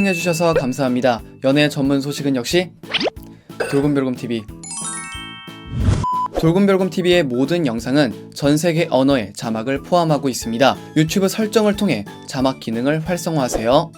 시청해주셔서 감사합니다. 연애 전문 소식은 역시 돌곰별곰TV. 돌곰별곰TV의 모든 영상은 전 세계 언어의 자막을 포함하고 있습니다. 유튜브 설정을 통해 자막 기능을 활성화하세요.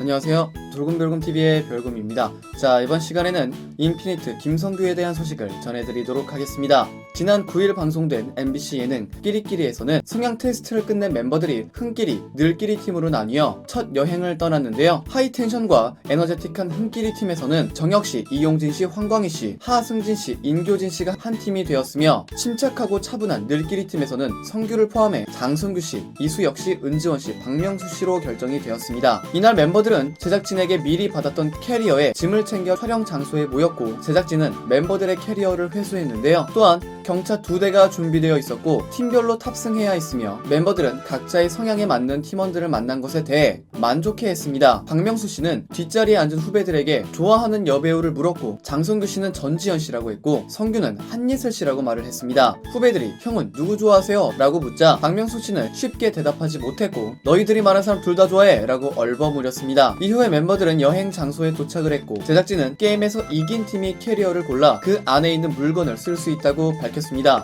안녕하세요. 돌곰별곰TV의 별곰입니다. 자, 이번 시간에는 인피니트 김성규에 대한 소식을 전해드리도록 하겠습니다. 지난 9일 방송된 MBC 예능 끼리끼리에서는 성향 테스트를 끝낸 멤버들이 흥끼리, 늘끼리 팀으로 나뉘어 첫 여행을 떠났는데요. 하이텐션과 에너제틱한 흥끼리 팀에서는 정혁 씨, 이용진 씨, 황광희 씨, 하승진 씨, 인교진 씨가 한 팀이 되었으며 침착하고 차분한 늘끼리 팀에서는 성규를 포함해 장성규 씨, 이수혁 씨, 은지원 씨, 박명수 씨로 결정이 되었습니다. 이날 멤버들은 제작진에게 미리 받았던 캐리어에 짐을 챙겨 촬영 장소에 모였고 제작진은 멤버들의 캐리어를 회수했는데요. 또한 경차 두 대가 준비되어 있었고 팀별로 탑승해야 했으며 멤버들은 각자의 성향에 맞는 팀원들을 만난 것에 대해 만족해 했습니다. 박명수 씨는 뒷자리에 앉은 후배들에게 좋아하는 여배우를 물었고 장성규 씨는 전지현 씨라고 했고 성규는 한예슬 씨라고 말을 했습니다. 후배들이 형은 누구 좋아하세요? 라고 묻자 박명수 씨는 쉽게 대답하지 못했고 너희들이 말한 사람 둘 다 좋아해 라고 얼버무렸습니다. 이후에 멤버들은 여행 장소에 도착을 했고 제작진은 게임에서 이긴 팀이 캐리어를 골라 그 안에 있는 물건을 쓸 수 있다고 밝혔습니다.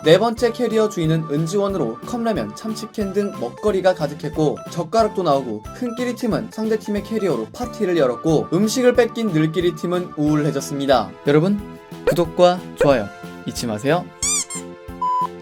네 번째 캐리어 주인은 은지원으로 컵라면, 참치캔 등 먹거리가 가득했고 젓가락도 나오고 흥끼리 팀은 상대 팀의 캐리어로 파티를 열었고 음식을 뺏긴 늘끼리 팀은 우울해졌습니다. 여러분 구독과 좋아요 잊지 마세요.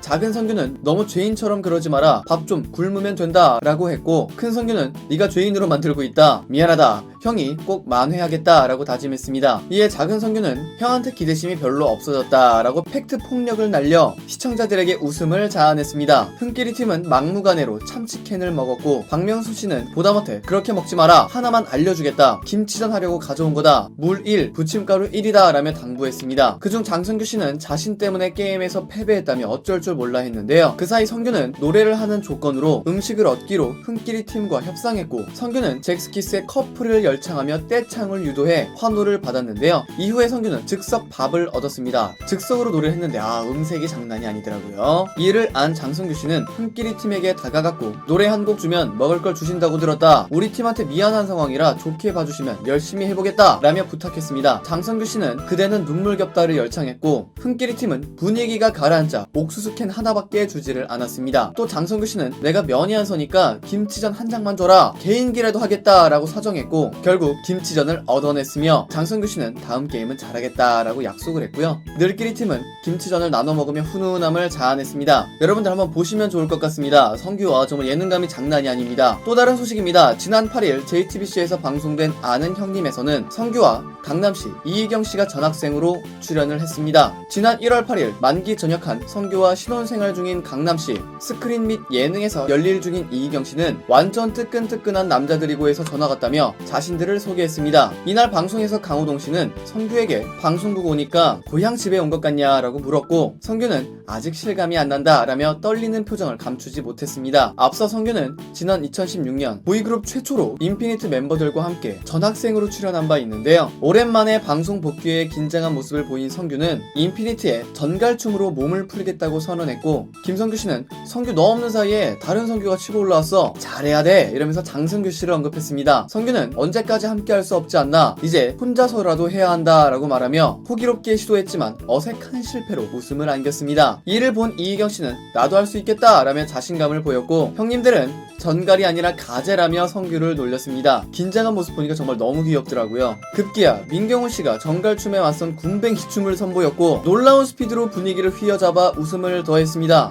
작은 성규는 너무 죄인처럼 그러지 마라. 밥 좀 굶으면 된다. 라고 했고 큰 성규는 네가 죄인으로 만들고 있다. 미안하다. 형이 꼭 만회하겠다. 라고 다짐했습니다. 이에 작은 성규는 형한테 기대심이 별로 없어졌다. 라고 팩트 폭력을 날려 시청자들에게 웃음을 자아냈습니다. 흥끼리 팀은 막무가내로 참치캔을 먹었고 박명수 씨는 보다 못해. 그렇게 먹지 마라. 하나만 알려주겠다. 김치전 하려고 가져온 거다. 물 1, 부침가루 1이다. 라며 당부했습니다. 그중 장성규 씨는 자신 때문에 게임에서 패배했다며 어쩔 줄 몰라 했는데요. 그 사이 성규는 노래를 하는 조건으로 음식을 얻기로 흥끼리 팀과 협상했고 성규는 잭스키스의 커플을 열창하며 떼창을 유도해 환호를 받았는데요. 이후에 성규는 즉석 밥을 얻었습니다. 즉석으로 노래를 했는데 아 음색이 장난이 아니더라고요. 이를 안 장성규 씨는 흥끼리 팀에게 다가갔고 노래 한 곡 주면 먹을 걸 주신다고 들었다. 우리 팀한테 미안한 상황이라 좋게 봐주시면 열심히 해보겠다 라며 부탁했습니다. 장성규 씨는 그대는 눈물겹다를 열창했고 흥끼리 팀은 분위기가 가라앉자 옥수수 캔 하나밖에 주지를 않았습니다. 또 장성규 씨는 내가 면이 안 서니까 김치전 한 장만 줘라 개인기라도 하겠다라고 사정했고 결국 김치전을 얻어냈으며 장성규 씨는 다음 게임은 잘하겠다라고 약속을 했고요. 늘끼리 팀은 김치전을 나눠 먹으며 훈훈함을 자아냈습니다. 여러분들 한번 보시면 좋을 것 같습니다. 성규와 정말 예능감이 장난이 아닙니다. 또 다른 소식입니다. 지난 8일 JTBC에서 방송된 아는 형님에서는 성규와 강남씨, 이희경 씨가 전학생으로 출연을 했습니다. 지난 1월 8일 만기 전역한 성규와 신혼 생활 중인 강남씨, 스크린 및 예능에서 열일 중인 이희경 씨는 완전 뜨끈뜨끈한 남자들이고 해서 전화 갔다며 자신들을 소개했습니다. 이날 방송에서 강호동 씨는 성규에게 방송국 오니까 고향 집에 온 것 같냐라고 물었고 성규는 아직 실감이 안 난다 라며 떨리는 표정을 감추지 못했습니다. 앞서 성규는 지난 2016년 보이그룹 최초로 인피니트 멤버들과 함께 전학생으로 출연한 바 있는데요. 오랜만에 방송 복귀에 긴장한 모습을 보인 성규는 인피니트의 전갈춤으로 몸을 풀겠다고 선언 했고 김성규 씨는 성규 너 없는 사이에 다른 성규가 치고 올라왔어 잘해야 돼 이러면서 장성규 씨를 언급했습니다. 성규는 언제까지 함께 할 수 없지 않나 이제 혼자서라도 해야 한다 라고 말하며 호기롭게 시도했지만 어색한 실패로 웃음을 안겼습니다. 이를 본 이희경 씨는 나도 할 수 있겠다 라며 자신감을 보였고 형님들은 전갈이 아니라 가재라며 성규를 놀렸습니다. 긴장한 모습 보니까 정말 너무 귀엽더라고요. 급기야 민경훈 씨가 전갈춤에 맞선 군뱅이 춤을 선보였고 놀라운 스피드로 분위기를 휘어잡아 웃음을 더했습니다.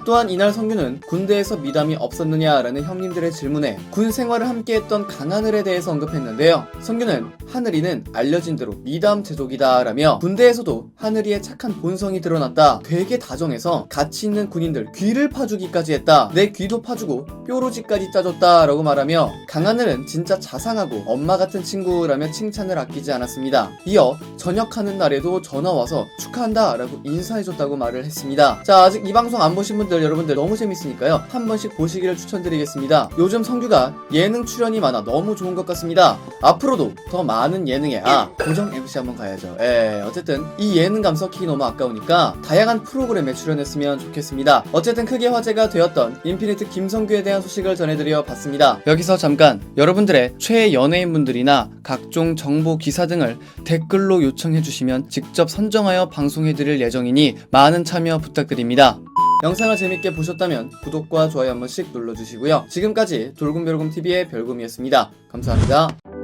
또한 이날 성규는 군대에서 미담이 없었느냐라는 형님들의 질문에 군 생활을 함께했던 강하늘에 대해서 언급했는데요. 성규는 하늘이는 알려진 대로 미담 제조기다라며 군대에서도 하늘이의 착한 본성이 드러났다. 되게 다정해서 같이 있는 군인들 귀를 파주기까지 했다. 내 귀도 파주고 뾰루지까지 짜줬다라고 말하며 강하늘은 진짜 자상하고 엄마 같은 친구라며 칭찬을 아끼지 않았습니다. 이어 전역하는 날에도 전화 와서 축하한다라고 인사해줬다고 말을 했습니다. 자 아직 이 방송 안 보신 분들 여러분들 너무 재밌으니까요 한 번씩 보시기를 추천드리겠습니다. 요즘 성규가 예능 출연이 많아 너무 좋은 것 같습니다. 앞으로도 더 많은 많은 예능에 아 고정 MC 한번 가야죠. 예, 어쨌든 이 예능감 섞이기 너무 아까우니까 다양한 프로그램에 출연했으면 좋겠습니다. 어쨌든 크게 화제가 되었던 인피니트 김성규에 대한 소식을 전해드려 봤습니다. 여기서 잠깐 여러분들의 최애 연예인분들이나 각종 정보 기사 등을 댓글로 요청해 주시면 직접 선정하여 방송해 드릴 예정이니 많은 참여 부탁드립니다. 영상을 재밌게 보셨다면 구독과 좋아요 한 번씩 눌러주시고요. 지금까지 돌곰별곰TV의 별곰이었습니다. 감사합니다.